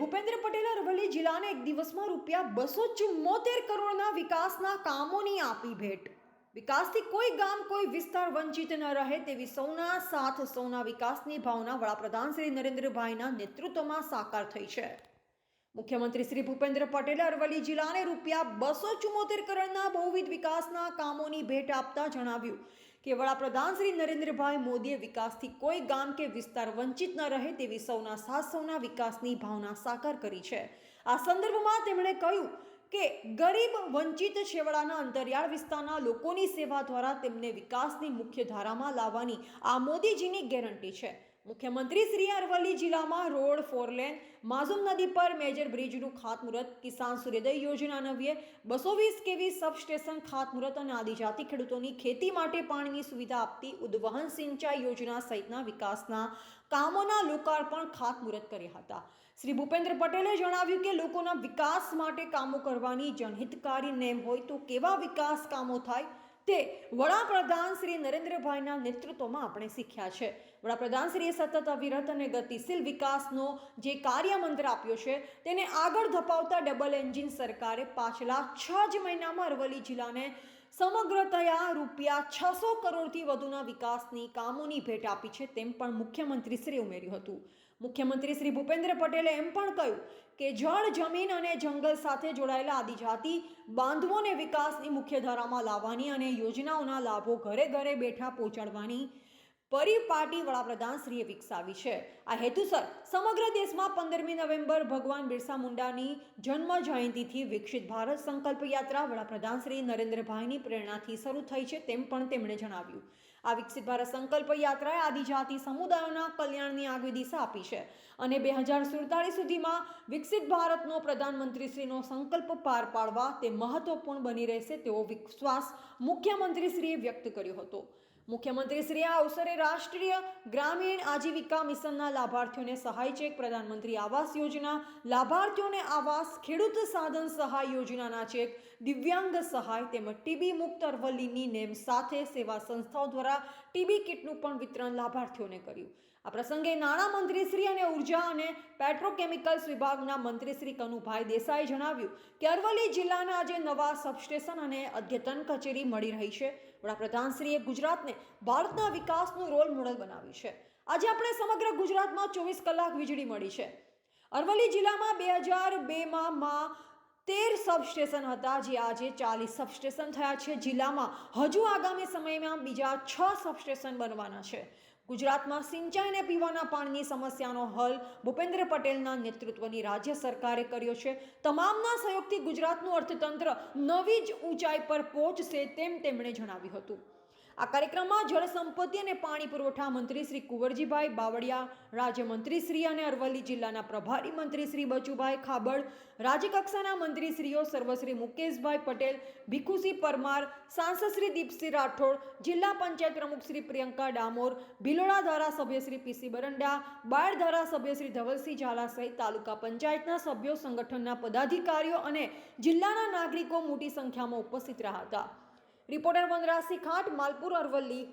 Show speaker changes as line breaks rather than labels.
ભૂપેન્દ્ર પટેલે અરવલ્લી જિલ્લાને એક દિવસમાં રૂપિયા બસો ચુમ્મોતેર કરોડના વિકાસના કામોની આપી ભેટ. વિકાસથી કોઈ ગામ, કોઈ વિસ્તાર વંચિત ન રહે તેવી સૌના સાથ, સૌના વિકાસની ભાવના વડાપ્રધાન શ્રી નરેન્દ્રભાઈના નેતૃત્વમાં સાકાર થઈ છે. મુખ્યમંત્રી શ્રી ભૂપેન્દ્ર પટેલે અરવલ્લી જિલ્લાને રૂપિયા બસો ચુમ્મોતેર કરોડના બહુવિધ વિકાસના કામોની ભેટ આપતા જણાવ્યું કે વડાપ્રધાન શ્રી નરેન્દ્રભાઈ મોદીએ વિકાસથી કોઈ ગામ કે વિસ્તાર વંચિત ન રહે તેવી સૌના સાથ, સૌના વિકાસની ભાવના સાકાર કરી છે. આ સંદર્ભમાં તેમણે કહ્યું કે ગરીબ, વંચિત છેવાડાના અંતરિયાળ વિસ્તારના લોકોની સેવા દ્વારા તેમને વિકાસની મુખ્ય ધારામાં લાવવાની આ મોદીજીની ગેરંટી છે. મુખ્યમંત્રી શ્રી અરવલ્લી જિલ્લામાં રોડ ફોરલેન માઝુમ નદી પર મેજર બ્રિજનું ખાતમુહૂર્ત, કિસાન સૂર્યોદય યોજના નવ્યે બસો વીસ કેવી સબસ્ટેશન ખાતમુહૂર્ત અને આદિજાતિ ખેડૂતોની ખેતી માટે પાણીની સુવિધા આપતી ઉદ્વહન સિંચાઈ યોજના સહિતના વિકાસના કામોના લોકાર્પણ ખાતમુહૂર્ત કર્યા હતા. શ્રી ભૂપેન્દ્ર પટેલે જણાવ્યું કે લોકોના વિકાસ માટે કામો કરવાની જનહિતકારી નેમ હોય તો કેવા વિકાસ કામો થાય? તે વડાપ્રધાન શ્રી નરેન્દ્રભાઈના નેતૃત્વમાં આપણે શીખ્યા છે. વડાપ્રધાન શ્રીએ સતત અવિરત અને ગતિશીલ વિકાસનો જે કાર્યમંત્ર આપ્યો છે, તેને આગળ ધપાવતા ડબલ એન્જિન સરકારે પાછલા છ જ મહિનામાં અરવલ્લી જિલ્લાને સમગ્રતયા રૂપિયા છસો કરોડથી વધુના વિકાસની કામોની ભેટ આપી છે તેમ પણ મુખ્યમંત્રીશ્રીએ ઉમેર્યું હતું. મુખ્યમંત્રી શ્રી ભૂપેન્દ્ર પટેલે એમ પણ કહ્યું કે જળ, જમીન અને જંગલ સાથે જોડાયેલા આદિજાતિ બાંધવોને વિકાસની મુખ્ય ધારામાં લાવવાની અને યોજનાઓના લાભો ઘરે ઘરે બેઠા પહોંચાડવાની પરિપાટી વડાપ્રધાન શ્રીએ વિકસાવી છે. આ હેતુસર સમગ્ર દેશમાં પંદરમી નવેમ્બર ભગવાન બિરસા મુંડાની જન્મ જયંતિથી વિકસિત ભારત સંકલ્પ યાત્રા વડાપ્રધાન શ્રી નરેન્દ્રભાઈની પ્રેરણાથી શરૂ થઈ છે તેમ પણ તેમણે જણાવ્યું. આ વિકસિત ભારત સંકલ્પ યાત્રાએ આદિજાતિ સમુદાયોના કલ્યાણની આગવી દિશા આપી છે અને બે હજાર સુડતાળીસ સુધીમાં વિકસિત ભારતનો પ્રધાનમંત્રીશ્રીનો સંકલ્પ પાર પાડવા તે મહત્વપૂર્ણ બની રહેશે તેવો વિશ્વાસ મુખ્યમંત્રીશ્રીએ વ્યક્ત કર્યો હતો. મુખ્યમંત્રીશ્રીએ આ અવસરે રાષ્ટ્રીય ગ્રામીણ આજીવિકા મિશનના લાભાર્થીઓને સહાય ચેક, પ્રધાનમંત્રી આવાસ યોજના, લાભાર્થીઓને આવાસ, ખેડૂત સાધન સહાય યોજનાના ચેક, દિવ્યાંગ સહાય તેમજ ટીબી મુક્ત અરવલ્લીની નેમ સાથે સેવા સંસ્થાઓ દ્વારા ટીબી કિટનું પણ વિતરણ લાભાર્થીઓને કર્યું. આ પ્રસંગે નાણામંત્રી શ્રી અને ઊર્જા અને પેટ્રોકેમિકલ્સ વિભાગના મંત્રી શ્રી કનુભાઈ દેસાઈએ જણાવ્યું કે અરવલ્લી જિલ્લાના આજે નવા સબસ્ટેશન અને અદ્યતન કચેરી મળી રહી છે. વડાપ્રધાનશ્રીએ ગુજરાતને ભારતના વિકાસનું રોલ મોડલ બનાવ્યું છે. આજે આપણે સમગ્ર ગુજરાતમાં ચોવીસ કલાક વીજળી મળી છે. અરવલ્લી જિલ્લામાં બે હજાર બેમાં માં સબસ્ટેશન હતા. જે આજે ચાલીસ સબસ્ટેશન થયા છે. જિલ્લામાં હજુ આગામી સમયમાં બીજા છ સબસ્ટેશન બનવાના છે. ગુજરાતમાં સિંચાઈ અને પીવાના પાણીની સમસ્યાનો હલ ભૂપેન્દ્ર પટેલના નેતૃત્વની રાજ્ય સરકારે કર્યો છે. તમામના સહયોગથી ગુજરાતનું અર્થતંત્ર નવી જ ઊંચાઈ પર પહોંચશે તેમ તેમણે જણાવ્યું હતું. આ કાર્યક્રમમાં જળ સંપત્તિ અને પાણી પુરવઠા મંત્રી શ્રી કુંવરજીભાઈ બાવળિયા રાજ્યમંત્રી શ્રી અને અરવલ્લી જિલ્લાના પ્રભારી મંત્રી શ્રી બચુભાઈ ખાબડ, રાજ્યકક્ષાના મંત્રીશ્રીઓ સર્વશ્રી મુકેશભાઈ પટેલ ભીખુસિંહ પરમાર, સાંસદ શ્રી દીપસિંહ રાઠોડ, જિલ્લા પંચાયત પ્રમુખ શ્રી પ્રિયંકા ડામોર, ભિલોડા ધારાસભ્ય શ્રી પીસી બરંડા બાળ ધારાસભ્ય શ્રી ધવલસિંહ ઝાલા સહિત તાલુકા પંચાયતના સભ્યો, સંગઠનના પદાધિકારીઓ અને જિલ્લાના નાગરિકો મોટી સંખ્યામાં ઉપસ્થિત રહ્યા હતા. રિપોર્ટર વનરાજસિંહ ખાંટ માલપુર અરવલ્લી.